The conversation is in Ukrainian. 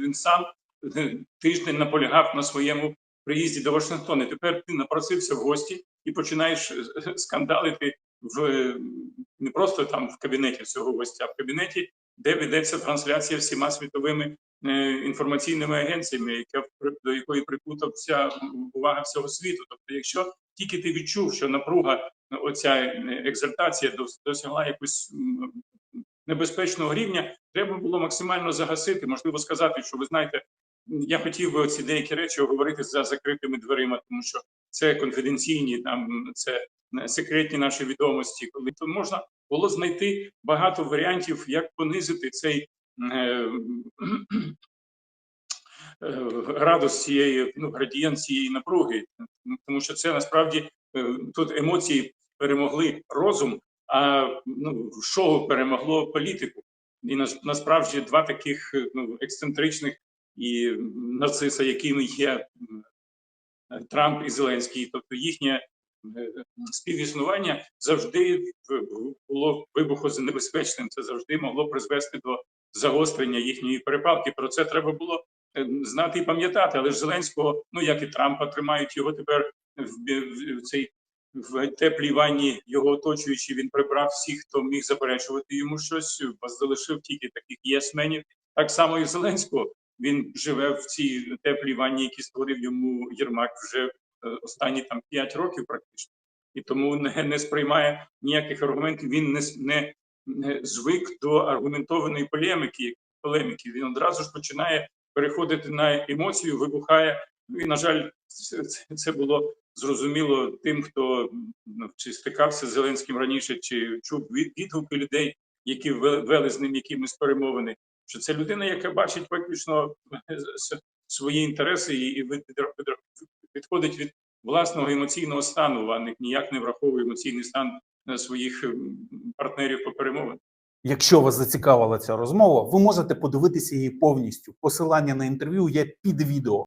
Він сам е, тиждень наполягав на своєму приїзді до Вашингтона. Тепер ти напросився в гості і починаєш е, скандалити в е, не просто там в кабінеті цього гостя, а в кабінеті, де ведеться трансляція всіма світовими інформаційними агенціями, яка до якої прикута вся увага всього світу. Тобто, якщо тільки ти відчув, що напруга, оця екзальтація досягла якогось небезпечного рівня, треба було максимально загасити. Можливо, сказати, що ви знаєте, я хотів би ці деякі речі говорити за закритими дверима, тому що це конфіденційні, там це е, секретні наші відомості. Коли то можна було знайти багато варіантів, як понизити цей е, е, градус цієї ну, градієнт цієї напруги, тому що це насправді е, тут емоції перемогли розум, а ну, шоу перемогло політику. І нас- насправді два таких е, ну, ексцентричних і нарциса, якими є Трамп і Зеленський, тобто їхнє е, співіснування завжди було вибухонебезпечним. Це завжди могло призвести до загострення їхньої перепалки. Про це треба було е, знати і пам'ятати. Але ж Зеленського, ну як і Трампа, тримають його тепер в, в, в цей в теплій ванні його оточуючи. Він прибрав всіх, хто міг заперечувати йому щось, бо залишив тільки таких єсменів. Так само і Зеленського. Він живе в цій теплій ванні, які створив йому Єрмак вже е, останні там 5 років, практично, і тому не, не сприймає ніяких аргументів. Він не, не, не звик до аргументованої полеміки. Полеміки він одразу ж починає переходити на емоцію, вибухає. Ну і на жаль, це- це було зрозуміло тим, хто чи стикався з Зеленським раніше, чи чув від- відгуки людей, які вели з ним якимись перемовини. Що це людина, яка бачить виключно свої інтереси і, і від- від- від- відходить від власного емоційного стану, а ніяк не враховує емоційний стан е, своїх партнерів по перемовинах. Якщо вас зацікавила ця розмова, ви можете подивитися її повністю. Посилання на інтерв'ю є під відео.